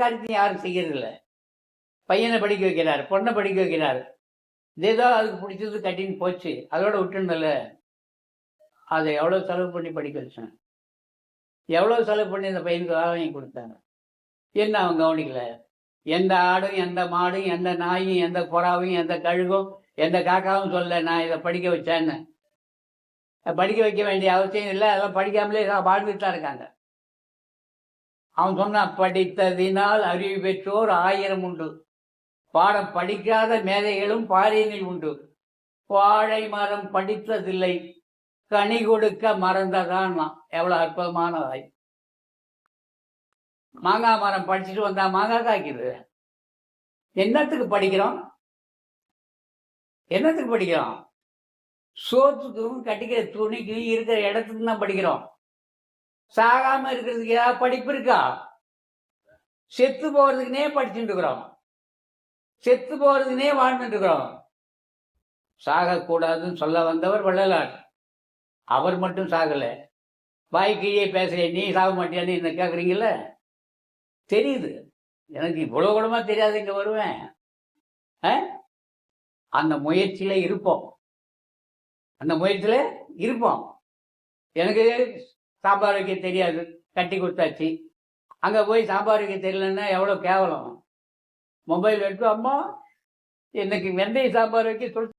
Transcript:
காரியத்தையும் யாரும் செய்யறதில்ல. பையனை படிக்க வைக்கிறார் பொண்ணை படிக்க வைக்கிறார். ஏதோ அதுக்கு பிடிச்சது கட்டின்னு போச்சு. அதோட விட்டுருந்தல. அதை எவ்வளோ செலவு பண்ணி படிக்க வச்சேன் எவ்வளோ செலவு பண்ணி அந்த பையனுக்கு வாங்கி கொடுத்தாங்க? என்ன அவன் கவனிக்கல? எந்த ஆடும் எந்த மாடும் எந்த நாயும் எந்த புறாவும் எந்த கழுகும் எந்த காக்காவும் சொல்ல நான் இதை படிக்க வச்சேன்னு. படிக்க வைக்க வேண்டிய அவசியம் இல்லை அதெல்லாம் படிக்காமலே வாழ்ந்துட்டு தான் இருக்காங்க. அவன் சொன்னான் படித்ததினால் அறிவு பெற்றோர் ஆயிரம் உண்டு. பாடம் படிக்காத மேதைகளும் பாரியனில் உண்டு. வாழை மரம் படித்ததில்லை. கனி கொடுக்க மறந்ததான் எவ்வளவு அற்புதமானதாய். மாங்காய் மரம் படிச்சுட்டு வந்தா மாங்காய் காய்க்குது. என்னத்துக்கு படிக்கிறோம்? என்னத்துக்கு படிக்கிறோம்? சோத்துக்கும் கட்டிக்கிற துணிக்கும் இருக்கிற இடத்துக்கு தான் படிக்கிறோம். சாகாம இருக்கிறதுக்கு ஏதாவது படிப்பு இருக்கா? செத்து போறதுக்குனே படிச்சுட்டு இருக்கிறோம். செத்து போறதுக்குனே வாழ்ந்துட்டு இருக்கிறோம். சாகக்கூடாதுன்னு சொல்ல வந்தவர் வள்ளலார். அவர் மட்டும் சாகல. வாய்க்கையே கீழே பேசுறேன் நீ சாக மாட்டியான்னு என்ன கேட்குறீங்கல்ல தெரியுது. எனக்கு இவ்வளோ கூடமா தெரியாது இங்க வருவேன். ஆ? அந்த முயற்சியில இருப்போம். அந்த முயற்சியில இருப்போம். எனக்கு சாம்பார் வைக்க தெரியாது கட்டி கொடுத்தாச்சு. அங்கே போய் சாம்பார் வைக்க தெரியலன்னா எவ்வளோ கேவலம். மொபைல் எடுத்து அம்மா இன்னைக்கு வெந்தய சாம்பார் வைக்க சொல்